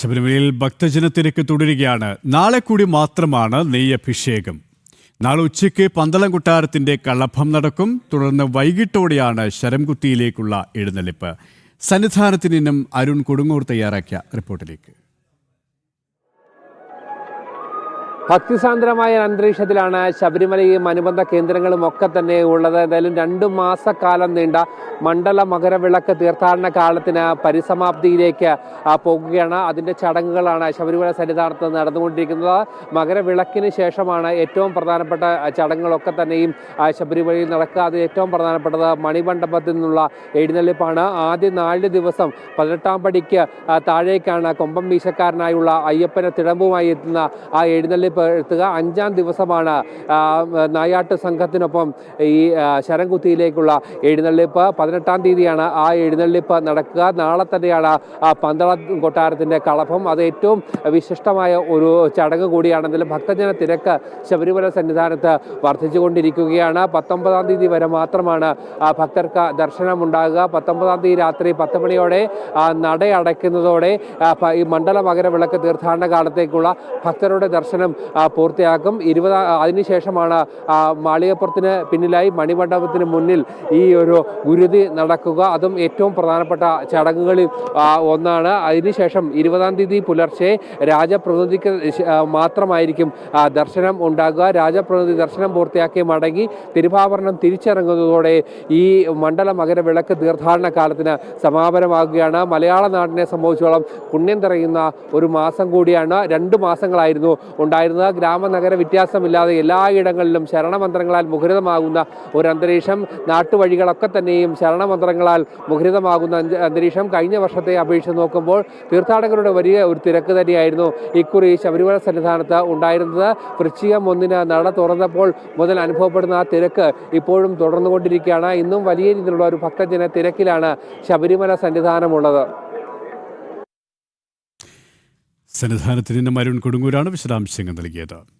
ശബരിമലയിൽ ഭക്തജനത്തിരക്ക് തുടരുകയാണ്. നാളെ കൂടി മാത്രമാണ് നെയ്യഭിഷേകം. നാളെ ഉച്ചയ്ക്ക് പന്തളം കൊട്ടാരത്തിന്റെ കളഭം നടക്കും. തുടർന്ന് വൈകിട്ടോടെയാണ് ശരംകുത്തിയിലേക്കുള്ള എഴുന്നള്ളിപ്പ്. സന്നിധാനത്തിനും അരുൺ കൊടുങ്ങൂർ തയ്യാറാക്കിയ റിപ്പോർട്ടിലേക്ക്. ഭക്തിസാന്ദ്രമായ അന്തരീക്ഷത്തിലാണ് ശബരിമലയും അനുബന്ധ കേന്ദ്രങ്ങളും ഒക്കെ തന്നെ ഉള്ളത്. എന്തായാലും രണ്ടു മാസക്കാലം നീണ്ട മണ്ഡല മകരവിളക്ക് തീർത്ഥാടന കാലത്തിന് പരിസമാപ്തിയിലേക്ക് പോകുകയാണ്. അതിന്റെ ചടങ്ങുകളാണ് ശബരിമല സന്നിധാനത്ത് നടന്നുകൊണ്ടിരിക്കുന്നത്. മകരവിളക്കിന് ശേഷമാണ് ഏറ്റവും പ്രധാനപ്പെട്ട ചടങ്ങുകളൊക്കെ തന്നെയും ശബരിമലയിൽ നടക്കുക. അത് ഏറ്റവും പ്രധാനപ്പെട്ടത് മണിമണ്ഡപത്തിൽ നിന്നുള്ള എഴുന്നള്ളിപ്പാണ്. ആദ്യ നാല് ദിവസം പതിനെട്ടാം പടിക്ക് താഴേക്കാണ് കൊമ്പം വീശക്കാരനായുള്ള അയ്യപ്പനെ തിടമ്പുമായി എത്തുന്ന ആ എഴുന്നള്ളിപ്പ് എത്തുക. അഞ്ചാം ദിവസമാണ് നായാട്ട് സംഘത്തിനൊപ്പം ഈ ശരംകുത്തിയിലേക്കുള്ള എഴുന്നള്ളിപ്പ്. പതിനെട്ടാം തീയതിയാണ് ആ എഴുന്നള്ളിപ്പ് നടക്കുക. നാളെ തന്നെയാണ് പന്തള കൊട്ടാരത്തിന്റെ കളഭം. അത് ഏറ്റവും വിശിഷ്ടമായ ഒരു ചടങ്ങ് കൂടിയാണെങ്കിലും ഭക്തജന തിരക്ക് ശബരിമല സന്നിധാനത്ത് വർദ്ധിച്ചുകൊണ്ടിരിക്കുകയാണ്. പത്തൊമ്പതാം തീയതി വരെ മാത്രമാണ് ഭക്തർക്ക് ദർശനമുണ്ടാകുക. പത്തൊമ്പതാം തീയതി രാത്രി പത്ത് മണിയോടെ നട അടയ്ക്കുന്നതോടെ ഈ മണ്ഡല മകരവിളക്ക് തീർത്ഥാടന കാലത്തേക്കുള്ള ഭക്തരുടെ ദർശനം പൂർത്തിയാക്കും. ഇരുപതാം അതിനുശേഷമാണ് മാളികപ്പുറത്തിന് പിന്നിലായി മണിമണ്ഡപത്തിന് മുന്നിൽ ഈ ഒരു ഗുരുതി നടക്കുക. അതും ഏറ്റവും പ്രധാനപ്പെട്ട ചടങ്ങുകളിൽ ഒന്നാണ്. അതിനുശേഷം ഇരുപതാം തീയതി പുലർച്ചെ രാജപ്രതിനിധിക്ക് മാത്രമായിരിക്കും ദർശനം ഉണ്ടാകുക. രാജപ്രതിനിധി ദർശനം പൂർത്തിയാക്കി മടങ്ങി തിരുഭാവരണം തിരിച്ചിറങ്ങുന്നതോടെ ഈ മണ്ഡല മകരവിളക്ക് തീർത്ഥാടന കാലത്തിന് സമാപനമാകുകയാണ്. മലയാള നാടിനെ സംബന്ധിച്ചോളം പുണ്യം നിറയുന്ന ഒരു മാസം കൂടിയാണ്. രണ്ട് മാസങ്ങളായിരുന്നു ഉണ്ടായിരുന്നത്. ഗ്രാമനഗര വ്യത്യാസമില്ലാതെ എല്ലായിടങ്ങളിലും ശരണമന്ത്രങ്ങളാൽ മുഖരിതമാകുന്ന ഒരു അന്തരീക്ഷം നാട്ടുവഴികളൊക്കെ തന്നെയും ശരണമന്ത്രങ്ങളാൽ മുഖരിതമാകുന്ന അന്തരീക്ഷം കഴിഞ്ഞ വർഷത്തെ അപേക്ഷിച്ച് നോക്കുമ്പോൾ തീർത്ഥാടകരുടെ വലിയ ഒരു തിരക്ക് തന്നെയായിരുന്നു ഇക്കുറി ശബരിമല സന്നിധാനത്ത് ഉണ്ടായിരുന്നത്. വൃശ്ചികം ഒന്നിന് നട തുറന്നപ്പോൾ മുതൽ അനുഭവപ്പെടുന്ന ആ തിരക്ക് ഇപ്പോഴും തുടർന്നുകൊണ്ടിരിക്കുകയാണ്. ഇന്നും വലിയ രീതിയിലുള്ള ഒരു ഭക്തജന തിരക്കിലാണ് ശബരിമല സന്നിധാനമുള്ളത്. സന്നിധാനത്തിന് മരുൺ കൊടുങ്ങൂരാണ് വിശദാംശങ്ങൾ നൽകിയത്.